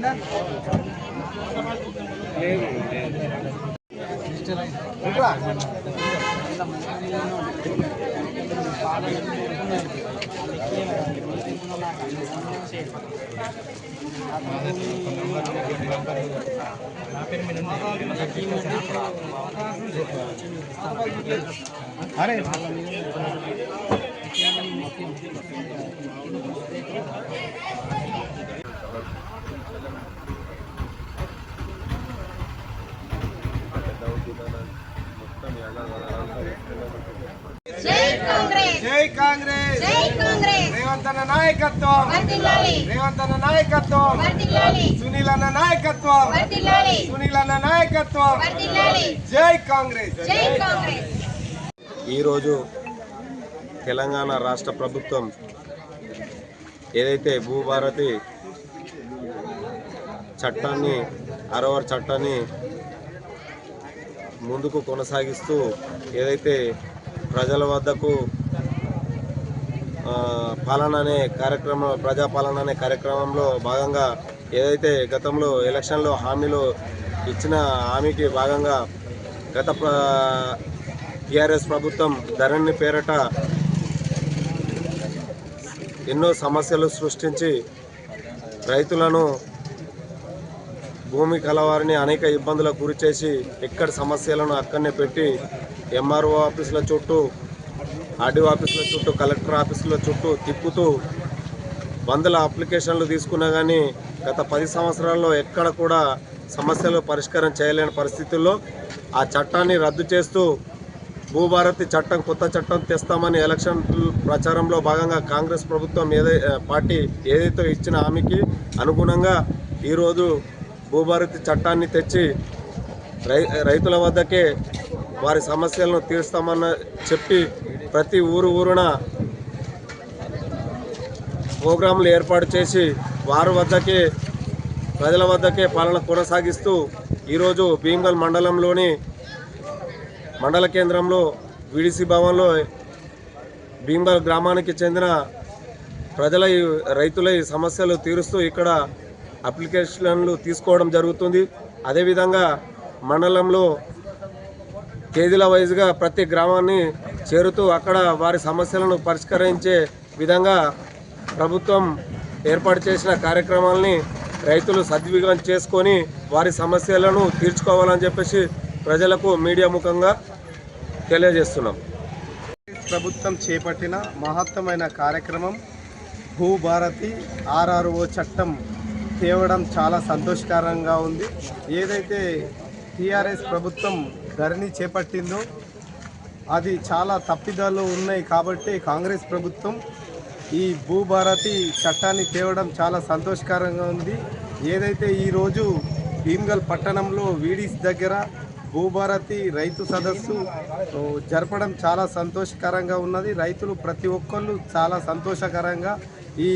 జై కాంగ్రెస్ జై కాంగ్రెస్. జై కాంగ్రెస్. రేవంత్ అన్న నాయకత్వం. రేవంత్ అన్న నాయకత్వం. సునీల్ అన్న నాయకత్వం. సునీల్ అన్న నాయకత్వం. వర్ధిల్లాలి. జై కాంగ్రెస్. జై కాంగ్రెస్. ఈరోజు తెలంగాణ రాష్ట్ర ప్రభుత్వం ఏదైతే భూభారతి చట్టాన్ని అరవర్ చట్టాన్ని ముందుకు కొనసాగిస్తూ ఏదైతే ప్రజల వద్దకు పాలన అనే కార్యక్రమం ప్రజాపాలన అనే కార్యక్రమంలో భాగంగా ఏదైతే గతంలో ఎలక్షన్లో హామీలు ఇచ్చిన హామీకి భాగంగా గత టీఆర్ఎస్ ప్రభుత్వం ధరణి పేరట ఎన్నో సమస్యలు సృష్టించి రైతులను భూమి కలవారిని అనేక ఇబ్బందులకు గురి చేసి ఎక్కడ సమస్యలను అక్కడనే పెట్టి ఎంఆర్ఓ ఆఫీసుల చుట్టూ ఆర్డీఓ ఆఫీసుల చుట్టూ కలెక్టర్ ఆఫీసుల చుట్టూ తిప్పుతూ వందల అప్లికేషన్లు తీసుకున్నా కానీ గత పది సంవత్సరాల్లో ఎక్కడ కూడా సమస్యలు పరిష్కారం చేయలేని పరిస్థితుల్లో ఆ చట్టాన్ని రద్దు చేస్తూ భూభారతి చట్టం కొత్త చట్టం తెస్తామని ఎలక్షన్ ప్రచారంలో భాగంగా కాంగ్రెస్ ప్రభుత్వం ఏదై పార్టీ ఏదైతే ఇచ్చిన హామీకి అనుగుణంగా ఈరోజు భూభారతి చట్టాన్ని తెచ్చి రై రైతుల వద్దకే వారి సమస్యలను తీరుస్తామన్న చెప్పి ప్రతి ఊరు ఊరున ప్రోగ్రాంలు ఏర్పాటు చేసి వారి వద్దకే ప్రజల వద్దకే పాలన కొనసాగిస్తూ ఈరోజు భీమ్గల్ మండలంలోని మండల కేంద్రంలో విడిసి భవన్లో భీమ్గల్ గ్రామానికి చెందిన ప్రజల రైతుల సమస్యలు తీరుస్తూ ఇక్కడ అప్లికేషన్లు తీసుకోవడం జరుగుతుంది. అదేవిధంగా మండలంలో తేదీల వైజ్గా ప్రతి గ్రామాన్ని చేరుతూ అక్కడ వారి సమస్యలను పరిష్కరించే విధంగా ప్రభుత్వం ఏర్పాటు చేసిన కార్యక్రమాలని రైతులు సద్వినియోగం చేసుకొని వారి సమస్యలను తీర్చుకోవాలని చెప్పేసి ప్రజలకు మీడియా ముఖంగా తెలియజేస్తున్నాం. ప్రభుత్వం చేపట్టిన మహత్తమైన కార్యక్రమం భూభారతి ఆర్ఆర్ఓ చట్టం తేవడం చాలా సంతోషకరంగా ఉంది. ఏదైతే టీఆర్ఎస్ ప్రభుత్వం ధరణి చేపట్టిందో అది చాలా తప్పిదాలు ఉన్నాయి కాబట్టి కాంగ్రెస్ ప్రభుత్వం ఈ భూభారతి చట్టాన్ని తేవడం చాలా సంతోషకరంగా ఉంది. ఏదైతే ఈరోజు భీమ్గల్ పట్టణంలో వీడిస్ దగ్గర భూభారతి రైతు సదస్సు జరపడం చాలా సంతోషకరంగా ఉన్నది. రైతులు ప్రతి ఒక్కళ్ళు చాలా సంతోషకరంగా ఈ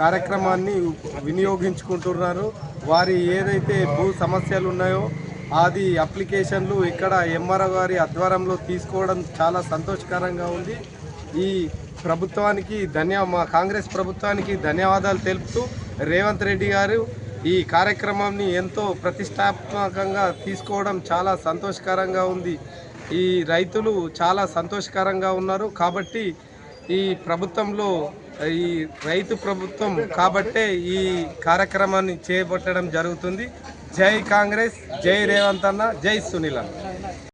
కార్యక్రమాన్ని వినియోగించుకుంటున్నారు. వారి ఏదైతే భూ సమస్యలు ఉన్నాయో అది అప్లికేషన్లు ఇక్కడ ఎంఆర్ఓ గారి ఆధ్వర్యంలో తీసుకోవడం చాలా సంతోషకరంగా ఉంది. ఈ ప్రభుత్వానికి ధన్య మా కాంగ్రెస్ ప్రభుత్వానికి ధన్యవాదాలు తెలుపుతూ రేవంత్ రెడ్డి గారు ఈ కార్యక్రమాన్ని ఎంతో ప్రతిష్టాత్మకంగా తీసుకోవడం చాలా సంతోషకరంగా ఉంది. ఈ రైతులు చాలా సంతోషకరంగా ఉన్నారు. కాబట్టి ఈ ప్రభుత్వంలో ఈ రైతు ప్రభుత్వం కాబట్టే ఈ కార్యక్రమాన్ని చేపట్టడం జరుగుతుంది. జై కాంగ్రెస్ జై రేవంత్ అన్న జై సునీల్ అన్న.